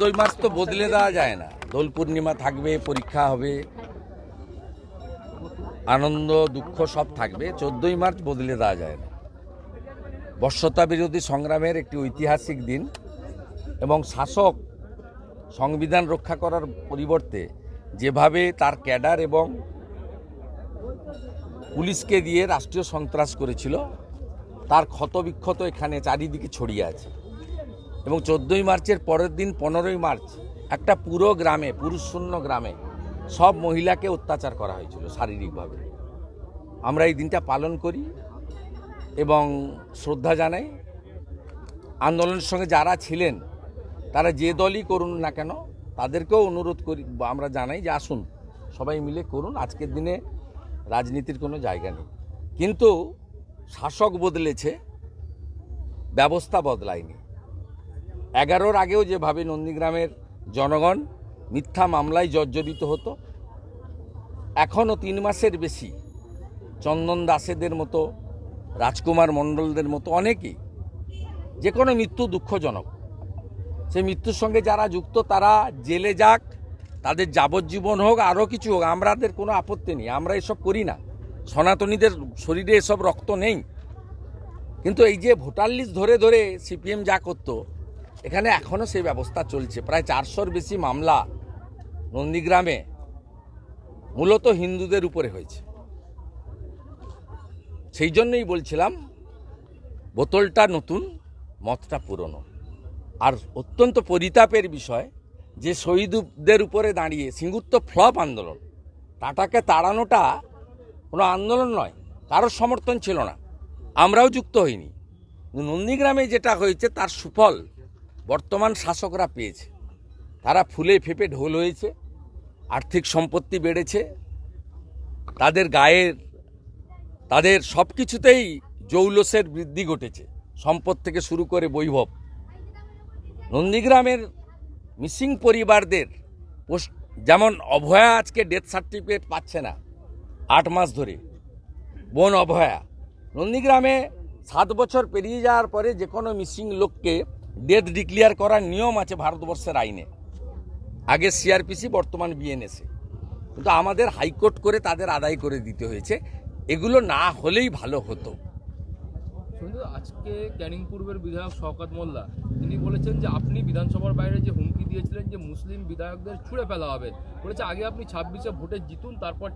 দুই মাস তো বদলে দেওয়া যায় না। দোল পূর্ণিমা থাকবে, পরীক্ষা হবে, আনন্দ, দুঃখ সব থাকবে, চোদ্দই মার্চ বদলে দেওয়া যায় না। বর্ষতা বিরোধী সংগ্রামের একটি ঐতিহাসিক দিন এবং শাসক সংবিধান রক্ষা করার পরিবর্তে যেভাবে তার ক্যাডার এবং পুলিশকে দিয়ে রাষ্ট্রীয় সন্ত্রাস করেছিল, তার ক্ষতবিক্ষত এখানে চারিদিকে ছড়িয়ে আছে। এবং চোদ্দোই মার্চের পরের দিন পনেরোই মার্চ একটা পুরো গ্রামে, পুরুষশূন্য গ্রামে সব মহিলাকে অত্যাচার করা হয়েছিল শারীরিকভাবে। আমরা এই দিনটা পালন করি এবং শ্রদ্ধা জানাই। আন্দোলনের সঙ্গে যারা ছিলেন, তারা যে দলই করুন না কেন, তাদেরকেও অনুরোধ করি, আমরা জানাই যে আসুন, সবাই মিলে করুন, আজকের দিনে রাজনীতির কোনো জায়গা নেই। কিন্তু শাসক বদলেছে, ব্যবস্থা বদলায়নি। এগারোর আগেও যেভাবে নন্দীগ্রামের জনগণ মিথ্যা মামলায় জর্জরিত হতো, এখনও তিন মাসের বেশি চন্দন দাসেদের মতো, রাজকুমার মণ্ডলদের মতো অনেকেই যে কোনো মৃত্যু দুঃখজনক। সেই মৃত্যুর সঙ্গে যারা যুক্ত, তারা জেলে যাক, তাদের যাবজ্জীবন হোক, আরও কিছু হোক আমাদের কোনো আপত্তি নেই, আমরা এসব করি না। সনাতনীদের শরীরে এসব রক্ত নেই। কিন্তু এই যে ভোটার লিস্ট ধরে ধরে সিপিএম যা করতো এখানে এখনও সেই ব্যবস্থা চলছে। প্রায় চারশোর বেশি মামলা নন্দীগ্রামে মূলত হিন্দুদের উপরে হয়েছে। সেই জন্যই বলছিলাম, বোতলটা নতুন, মতটা পুরনো। আর অত্যন্ত পরিতাপের বিষয়, যে শহীদদের উপরে দাঁড়িয়ে সিঙ্গুর তো ফ্লপ আন্দোলন টাটাকে তাড়ানোটা কোনো আন্দোলন নয়, কারোর সমর্থন ছিল না। আমরাও যুক্ত হইনি। নন্দীগ্রামে যেটা হয়েছে তার সুফল বর্তমান শাসকরা পেয়েছে। তারা ফুলে ফেপে ঢোল হয়েছে, আর্থিক সম্পত্তি বেড়েছে, তাদের গায়ের, তাদের সব কিছুতেই জৌলসের বৃদ্ধি ঘটেছে, সম্পদ থেকে শুরু করে বৈভব। নন্দীগ্রামের মিসিং পরিবারদের যেমন অভয়া আজকে ডেথ সার্টিফিকেট পাচ্ছে না, আট মাস ধরে। বোন অভয়া, নন্দীগ্রামে সাত বছর পেরিয়ে যাওয়ার পরে যে কোনো মিসিং লোককে ডেথ ডিক্লিয়ার করার নিয়ম আছে ভারতবর্ষের আইনে। আগে সিআরপিসি বর্তমান বিএনএসএ কিন্তু আমাদের হাইকোর্ট করে তাদের আদায় করে দিতে হয়েছে। এগুলো না হলেই ভালো হতো। আজকে ক্যানিং পূর্বের বিধায়ক শওকত মোল্লা, তিনি বলেছেন যে আপনি বিধানসভার বাইরে যে হুমকি দিয়েছিলেন যে মুসলিম বিধায়কদের ছুঁড়ে ফেলা হবে, বলেছে আগে আপনি ছাব্বিশে ভোটে জিতুন, তারপর